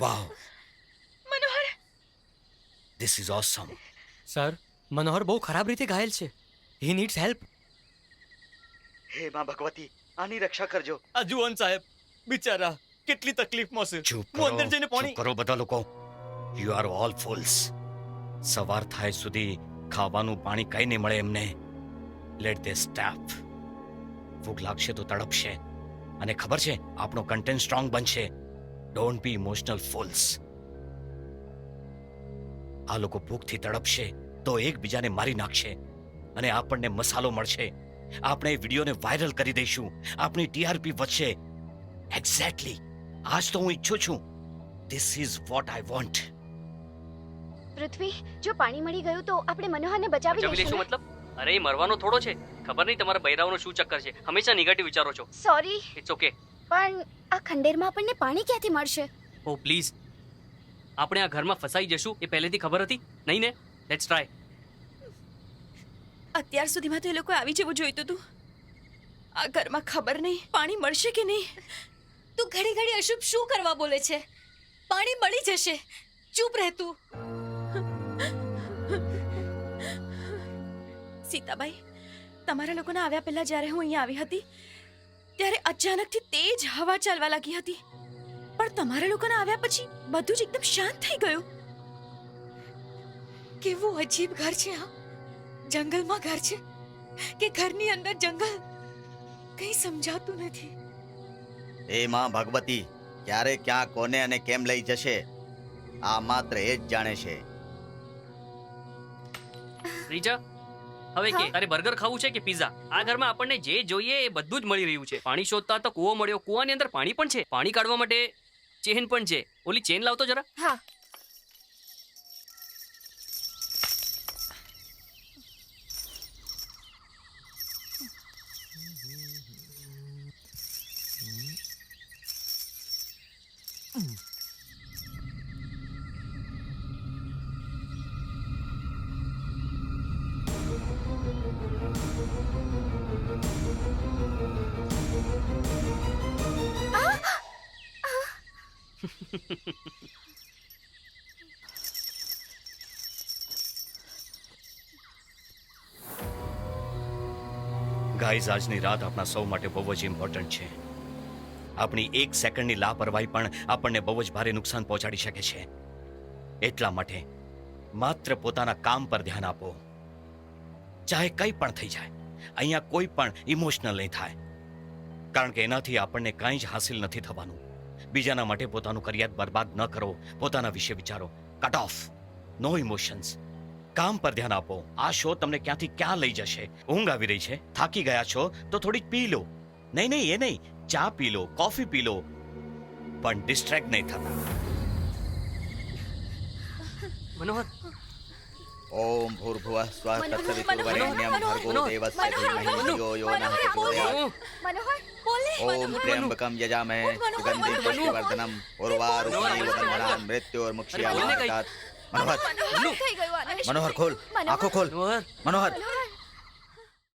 Wow Manohar. This is awesome sir Manohar બહુ ખરાબ રીતે ઘાયલ છે. હી નીડ્સ હેલ્પ હે માં ભગવતી આની રક્ષા કરજો. આ જુવાન સાહેબ બિચારા કેટલી તકલીફમાં છે ચૂપ હું અંદર જઈને પાણી ચૂપ કરો બધા લોકો. યુ આર ઓલ ફૂલ્સ સવાર થાય સુધી ખાવાનું પાણી કઈ નહીં મળે એમને. લેટ ધે સ્ટાફ ભૂખ લાગશે તો તડપશે. અને ખબર છે આપણો કન્ટેન્ટ સ્ટ્રોંગ બનશે. ડોન્ટ બી ઇમોશનલ ફૂલ્સ આ લોકો ભૂખથી તડપશે તો એકબીજાને મારી નાખશે અને આપણને મસાલો મળશે. આપણે એ વિડીયોને વાયરલ કરી દઈશું. આપણી ટીઆરપી વધશે. એક્ઝેક્ટલી આજ તો હું ઈચ્છું છું. This is what I want પૃથ્વી જો પાણી મળી ગયું તો આપણે મનોહરને બચાવી બચાવી લઈશું મતલબ? અરે એ મરવાનો થોડો છે. ખબર નહીં તમારા બૈરાઓનો શું ચક્કર છે. હંમેશા નેગેટિવ વિચારો છો. સોરી ઇટ્સ ઓકે પણ આ ખંડેરમાં આપણને પાણી ક્યાંથી મળશે? Oh please. આપણે આ ઘરમાં ફસાઈ જશું એ પહેલેથી ખબર હતી નહીં ને? લેટ્સ ટ્રાય અત્યાર સુધીમાં તો એ લોકો આવી જવું જોઈતું હતું આ ઘરમાં ખબર નહીં પાણી મળશે કે નહીં? તું ઘડી ઘડી અશુભ શું કરવા બોલે છે? પાણી મળી જશે. ચૂપ રહે તું. સીતાબાઈ તમારા લોકોના આવ્યા પહેલા જ્યારે હું અહીંયા આવી હતી ત્યારે અચાનકથી તેજ હવા ચાલવા લાગી હતી. પણ તમારા લોકોના આવ્યા પછી બધું જ એકદમ શાંત થઈ ગયું. કેવું અજીબ ઘર છે આ જંગલમાં ઘર છે? કે ઘરની અંદર જંગલ? કંઈ સમજાતું નથી. એ માં ભગવતી ક્યારે ક્યાં કોને અને કેમ લઈ જશે? આ માત્ર એ જ જાણે છે. રીજા હવે કે? તારે બર્ગર ખાવું છે કે પિઝા? આ ઘરમાં આપણને જે જોઈએ એ બધું જ મળી રહ્યું છે. પાણી શોધતા તો કૂવો મળ્યો. કૂવાની અંદર પાણી પણ છે. પાણી કાઢવા માટે ચેન પણ છે. ઓલી ચેન લાવતો જરા. હા. ગાઈઝ, આજની રાત આપણા સૌ માટે બહુ જ ઇમ્પોર્ટન્ટ છે. આપણી એક સેકન્ડની લાપરવાહી પણ આપણને બહુ જ ભારે નુકસાન પહોંચાડી શકે છે. એટલા માટે માત્ર પોતાના કામ પર ધ્યાન આપો. ચાહે કંઈ પણ થઈ જાય, અહીંયા કોઈ પણ ઇમોશનલ નહીં થાય. કારણ કે એનાથી આપણને કાંઈ જ હાસિલ નથી થવાનું. બીજાના માટે પોતાનું કરિયર બરબાદ ન કરો, પોતાના વિશે વિચારો. કટ ઓફ નો ઇમોશન્સ કામ પર ધ્યાન આપો. આ શો તમને ક્યાંથી ક્યાં લઈ જશે? ઊંઘ આવી રહી છે? થાકી ગયા છો? તો થોડીક પી લો. નહીં નહીં, એ નહીં. ચા પી લો, કોફી પી લો. પણ ડિસ્ટ્રેક્ટ નહીં થતા. મનોહર સ્વઃ તત્સવિતુર્વરેણ્યં ભર્ગો મનોહર, દેવસ્ય ધીમહિ મનોહર, ધિયો યો નઃ મનોહર, પ્રચોદયાत् મનોહર બોલે ઓમ ત્ર્યંબકમ યજામહે સુગંધિ પુષ્ટિવર્ધનમ ઉર્વારુકમિવ બંધનાન મૃત્યોર્મુક્ષ્યામાઘાતાत् મનોહર